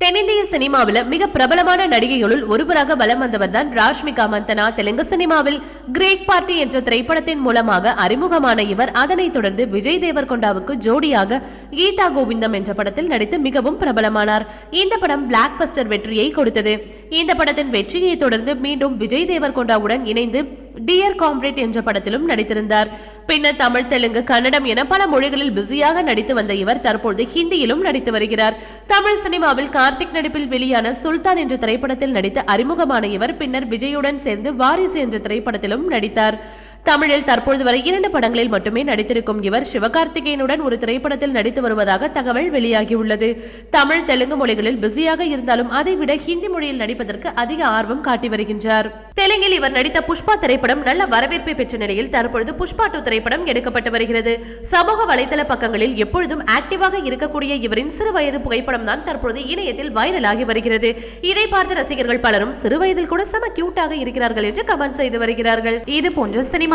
தென்னிந்திய சினிமாவில் மிக பிரபலமான நடிகைகளுள் ஒருவராக வலம் வந்தவர் தான் ராஷ்மிகா மந்தனா. தெலுங்கு சினிமாவில் கிரேட் பார்ட்டி என்ற திரைப்படத்தின் மூலமாக அறிமுகமான இவர். அதனைத் தொடர்ந்து விஜய் தேவர்கொண்டாவுக்கு ஜோடியாக கீதா கோவிந்தம் என்ற படத்தில் நடித்து மிகவும் பிரபலமானார். இந்த படம் பிளாக் பஸ்டர் வெற்றியை கொடுத்தது. இந்த படத்தின் வெற்றியை தொடர்ந்து மீண்டும் விஜய் தேவர்கொண்டாவுடன் இணைந்து டியர் காம்ரேட் என்ற படத்திலும் நடித்திருந்தார். பின்னர் தமிழ் தெலுங்கு கன்னடம் என பல மொழிகளில் பிஸியாக நடித்து வந்த இவர் தற்போது ஹிந்தியிலும் நடித்து வருகிறார். தமிழ் சினிமாவில் கார்த்திக் நடிப்பில் வெளியான சுல்தான் என்ற திரைப்படத்தில் நடித்து அறிமுகமான இவர் பின்னர் விஜயுடன் சேர்ந்து வாரிசு என்ற திரைப்படத்திலும் நடித்தார். தமிழில் தற்பொழுது வரை இரண்டு படங்களில் மட்டுமே நடித்திருக்கும் இவர் சிவகார்த்திகேயனுடன் ஒரு திரைப்படத்தில் நடித்து வருவதாக தகவல் வெளியாகியுள்ளது. தமிழ் தெலுங்கு மொழிகளில் பிஸியாக இருந்தாலும் அதைவிட ஹிந்தி மொழியில் நடிப்பதற்கு அதிக ஆர்வம் காட்டி வருகின்றார். தெலுங்கில் இவர் நடித்த புஷ்பா திரைப்படம் நல்ல வரவேற்பை பெற்ற நிலையில் தற்பொழுது புஷ்பா டூ திரைப்படம் எடுக்கப்பட்டு வருகிறது. சமூக வலைதள பக்கங்களில் எப்பொழுதும் ஆக்டிவாக இருக்கக்கூடிய இவரின் சிறு வயது புகைப்படம் தான் தற்பொழுது இணையத்தில் வைரலாகி வருகிறது. இதை பார்த்த ரசிகர்கள் பலரும் சிறு வயதில் கூட செம கியூட்டாக இருக்கிறார்கள் என்று கமெண்ட் செய்து வருகிறார்கள். இது போன்ற சினிமா